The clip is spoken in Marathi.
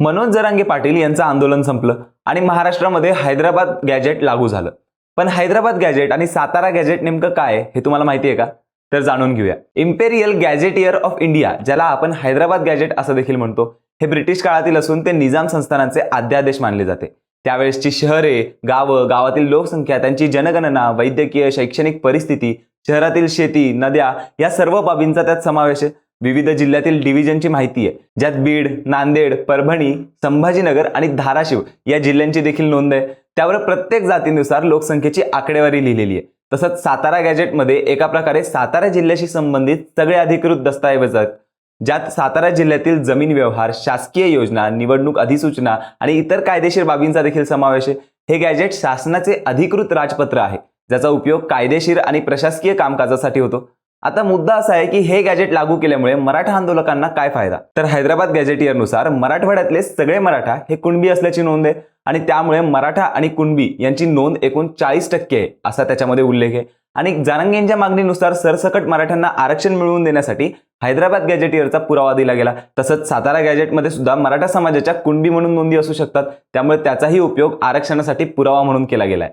मनोज जरांगे पाटील यांचं आंदोलन संपलं आणि महाराष्ट्रामध्ये हैदराबाद गॅजेट लागू झालं. पण हैदराबाद गॅजेट आणि सातारा गॅजेट नेमकं काय हे तुम्हाला माहिती आहे का? तर जाणून घेऊया. Imperial gadget year of India ज्याला आपण हैदराबाद गॅजेट असं देखील म्हणतो हे ब्रिटिश काळातील असून ते निजाम संस्थानांचे अध्यादेश मानले जाते. त्यावेळेसची शहरे गावं गावातील लोकसंख्या त्यांची जनगणना वैद्यकीय शैक्षणिक परिस्थिती शहरातील शेती नद्या या सर्व बाबींचा त्यात समावेश आहे. विविध जिल्ह्यातील डिव्हिजनची माहिती आहे. ज्यात बीड नांदेड परभणी संभाजीनगर आणि धाराशिव या जिल्ह्यांची देखील नोंद आहे. त्यावर प्रत्येक जातीनुसार लोकसंख्येची आकडेवारी लिहिलेली आहे. तसंच सातारा गॅजेटमध्ये एका प्रकारे सातारा जिल्ह्याशी संबंधित सगळे अधिकृत दस्तऐवज आहेत. ज्यात सातारा जिल्ह्यातील जमीन व्यवहार शासकीय योजना निवडणूक अधिसूचना आणि इतर कायदेशीर बाबींचा देखील समावेश आहे. हे गॅजेट शासनाचे अधिकृत राजपत्र आहे. ज्याचा उपयोग कायदेशीर आणि प्रशासकीय कामकाजासाठी होतो. आता मुद्दा असा आहे की हे गॅजेट लागू केल्यामुळे मराठा आंदोलकांना काय फायदा? तर हैदराबाद गॅजेटियरनुसार मराठवाड्यातले सगळे मराठा हे कुणबी असल्याची नोंद आहे आणि त्यामुळे मराठा आणि कुणबी यांची नोंद एकूण चाळीस टक्के आहे असा त्याच्यामध्ये उल्लेख आहे. आणि जारंगेंच्या मागणीनुसार सरसकट मराठ्यांना आरक्षण मिळवून देण्यासाठी हैदराबाद गॅजेटियरचा पुरावा दिला गेला. तसंच सातारा गॅजेटमध्ये सुद्धा मराठा समाजाच्या कुणबी म्हणून नोंदी असू शकतात. त्यामुळे त्याचाही उपयोग आरक्षणासाठी पुरावा म्हणून केला गेलाय.